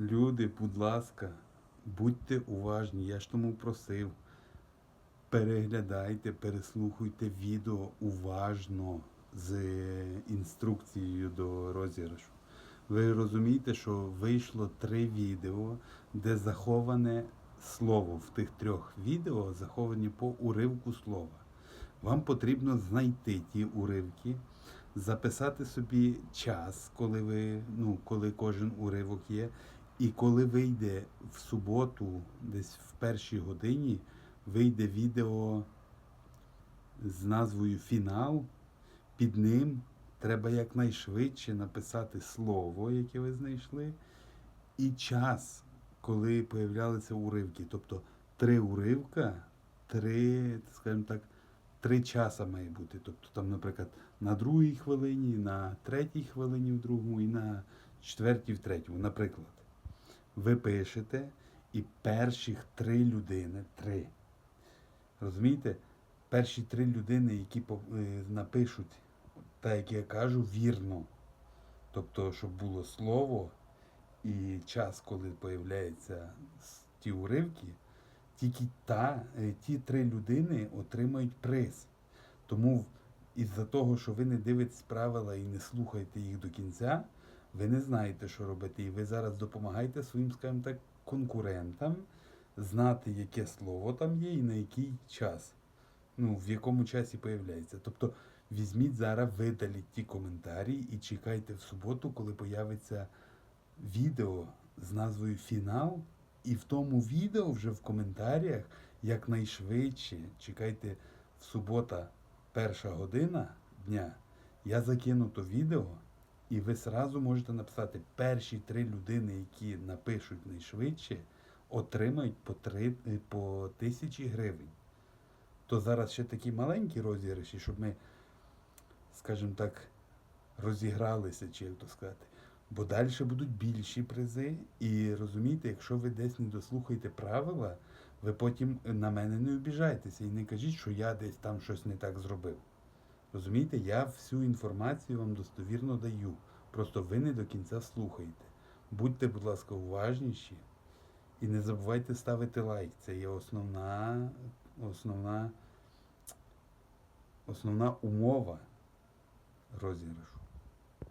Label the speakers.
Speaker 1: Люди, будь ласка, будьте уважні, я ж тому просив. Переглядайте, переслухуйте відео уважно з інструкцією до розіграшу. Ви розумієте, що вийшло три відео, де заховане слово. В тих трьох відео заховані по уривку слова. Вам потрібно знайти ті уривки, записати собі час, коли ви, ну, коли кожен уривок є. І коли вийде в суботу, десь в першій годині, вийде відео з назвою Фінал. Під ним треба якнайшвидше написати слово, яке ви знайшли, і час, коли появлялися уривки. Тобто три уривка, три, скажімо так, три часа має бути. Тобто там, наприклад, на другій хвилині, на третій хвилині в другому і на четвертій в третьому, наприклад. Ви пишете, і перших три людини, три. Розумієте? Перші три людини, які е, напишуть, так як я кажу, вірно. Тобто, щоб було слово і час, коли появляються ті уривки, тільки та, е, ті три людини отримають приз. Тому із-за того, що ви не дивитесь правила і не слухаєте їх до кінця, ви не знаєте, що робити. І ви зараз допомагаєте своїм, скажімо так, конкурентам знати, яке слово там є і на який час. Ну, в якому часі появляється. Тобто візьміть зараз, видаліть ті коментарі і чекайте в суботу, коли появиться відео з назвою Фінал. І в тому відео вже в коментарях якнайшвидше чекайте в субота, перша година дня. Я закину то відео, і ви зразу можете написати перші три людини, які напишуть найшвидше, отримають по, три, е, по тисячі гривень. То зараз ще такі маленькі розіграші, щоб ми, скажімо так, розігралися, чи як то сказати. Бо далі будуть більші призи. І розумієте, якщо ви десь не дослухаєте правила, ви потім на мене не обіжайтеся і не кажіть, що я десь там щось не так зробив. Розумієте, я всю інформацію вам достовірно даю. Просто ви не до кінця слухаєте. Будьте, будь ласка, уважніші і не забувайте ставити лайк. Це є основна, основна, основна умова розіграшу.